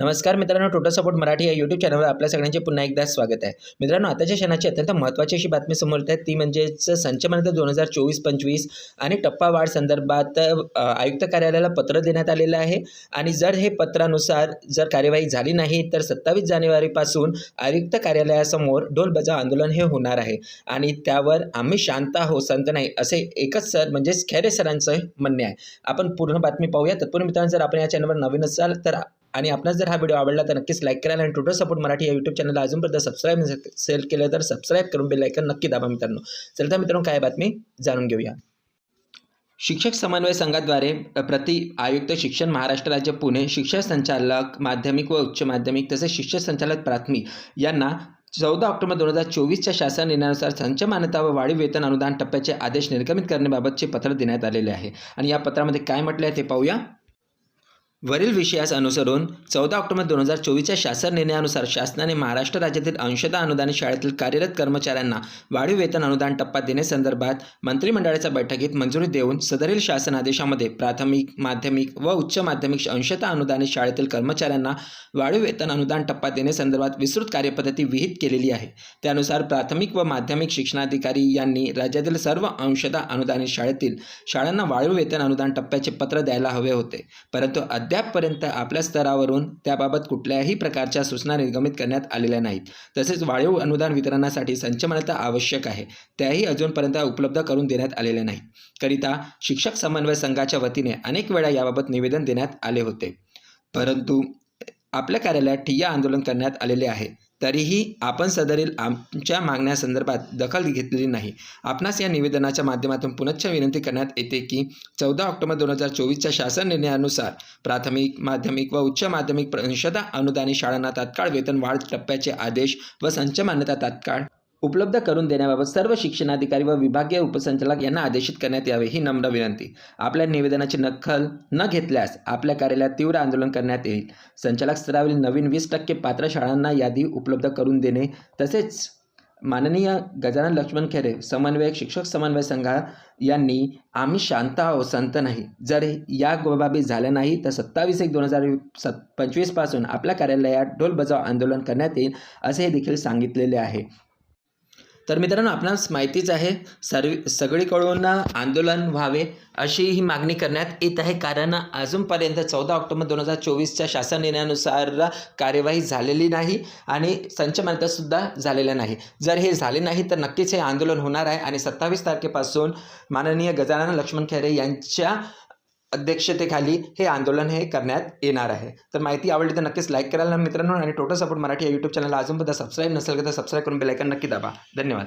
नमस्कार मित्रांनो total support Marathi या यूट्यूब चॅनलवर आपल्या सगळ्यांचे पुन्हा एकदा स्वागत आहे. मित्रांनो आताच्या क्षणाची अत्यंत महत्त्वाची अशी बातमी समोर येत. आहे ती म्हणजेच संचमनात दोन हजार चोवीस पंचवीस आणि टप्पा वाढ संदर्भात आयुक्त कार्यालयाला पत्र देण्यात आलेलं आहे. आणि जर हे पत्रानुसार जर कार्यवाही झाली नाही तर सत्तावीस जानेवारीपासून आयुक्त कार्यालयासमोर ढोल बजाव आंदोलन हे होणार आहे. आणि त्यावर आम्ही शांत आहो संत नाही असे एकच सर म्हणजेच खेरे सरांचं म्हणणे आहे. आपण पूर्ण बातमी पाहूया. तत्पूर्वी मित्रांनो जर आपण या चॅनलवर नवीन असाल तर आणि आपणास जर हा व्हिडिओ आवडला तर नक्कीच लाईक करायला आणि टोटल सपोर्ट मराठी या यूट्यूब चॅनलला अजूनपर्यंत सबस्क्राईब सेल केलं तर सबस्क्राईब करून बेल आयकन नक्की दाबा मित्रांनो. चलता मित्रांनो काय बातमी जाणून घेऊया. शिक्षक समन्वय संघाद्वारे प्रति आयुक्त शिक्षण महाराष्ट्र राज्य पुणे शिक्षण संचालक माध्यमिक व उच्च माध्यमिक तसेच शिक्षण संचालक प्राथमिक यांना चौदा ऑक्टोबर दोन हजार चोवीसच्या शासन निर्णयानुसार संच मान्यता व वाढीव वेतन अनुदान टप्प्याचे आदेश निर्गमित करण्याबाबतचे पत्र देण्यात आलेले आहे. आणि या पत्रामध्ये काय म्हटले आहे ते पाहूया. वरील विषयास अनुसरून चौदा ऑक्टोबर दोन हजार चोवीसच्या शासन निर्णयानुसार शासनाने महाराष्ट्र राज्यातील अंशदा अनुदानित शाळेतील कार्यरत कर्मचाऱ्यांना वाढीव वेतन अनुदान टप्पा देण्यासंदर्भात मंत्रिमंडळाच्या बैठकीत मंजुरी देऊन सदरील शासन आदेशामध्ये प्राथमिक माध्यमिक व उच्च माध्यमिक अंशता अनुदानित शाळेतील कर्मचाऱ्यांना वाढीव वेतन अनुदान टप्पा देण्यासंदर्भात विस्तृत कार्यपद्धती विहित केलेली आहे. त्यानुसार प्राथमिक व माध्यमिक शिक्षणाधिकारी यांनी राज्यातील सर्व अंशदा अनुदानित शाळेतील शाळांना वाढीव वेतन अनुदान टप्प्याचे पत्र द्यायला हवे होते. परंतु अद्यापपर्यंत आपल्या स्तरावरून त्याबाबत कुठल्याही प्रकारच्या सूचना निर्गमित करण्यात आलेल्या नाहीत. तसेच वाळीव अनुदान वितरणासाठी संचमनता आवश्यक आहे. त्याही अजूनपर्यंत उपलब्ध करून देण्यात आलेल्या नाही करिता शिक्षक समन्वय संघाच्या वतीने अनेक वेळा याबाबत निवेदन देण्यात आले होते. परंतु आपल्या कार्यालयात ठिय्या आंदोलन करण्यात आलेले आहे. तरीही आपण सदरील आमच्या मागण्यासंदर्भात दखल घेतलेली नाही. आपणास या निवेदनाच्या माध्यमातून पुनश्च विनंती करण्यात येते की चौदा ऑक्टोबर दोन हजार चोवीसच्या शासन निर्णयानुसार प्राथमिक माध्यमिक व उच्च माध्यमिक परिषदा अनुदानित शाळांना तात्काळ वेतन वाढ टप्प्याचे आदेश व संच मान्यता तात्काळ उपलब्ध करून देण्याबाबत सर्व शिक्षणाधिकारी व विभागीय उपसंचालक यांना आदेशित करण्यात यावे ही नम्र विनंती. आपल्या निवेदनाची नक्कल न घेतल्यास आपल्या कार्यालयात तीव्र आंदोलन करण्यात येईल. संचालक स्तरावरील नवीन वीस टक्के पात्र शाळांना यादी उपलब्ध करून देणे तसेच माननीय गजानन लक्ष्मण खेरे समन्वयक शिक्षक समन्वय संघा यांनी आम्ही शांत आहो संत नाही. जर या बाबी झाल्या नाही तर सत्तावीस एक दोन हजार सत् पंचवीसपासून आपल्या कार्यालयात ढोल बजाव आंदोलन करण्यात येईल असे देखील सांगितलेले आहे. तर मित्रांनो आपणास माहितीच आहे सर्व सगळीकडून आंदोलन व्हावे अशी ही मागणी करण्यात येत आहे. कारण अजूनपर्यंत चौदा ऑक्टोबर दोन हजार चोवीसच्या शासन निर्णयानुसार कार्यवाही झालेली नाही आणि संचमान्यतासुद्धा झालेल्या नाही. जर हे झाले नाही तर नक्कीच हे आंदोलन होणार आहे. आणि सत्तावीस तारखेपासून माननीय गजानन लक्ष्मण खेरे यांच्या अध्यक्षतेखाली हे आंदोलन हे करण्यात येणार आहे. तर माहिती आवडली तर नक्कीच लाईक करायला मित्रांनो आणि टोटल सपोर्ट मराठी या यूट्यूब चॅनलला अजूनपर्यंत सबस्क्राईब नसेल तर सबस्क्राईब करून बेलायकन नक्की दाबा. धन्यवाद.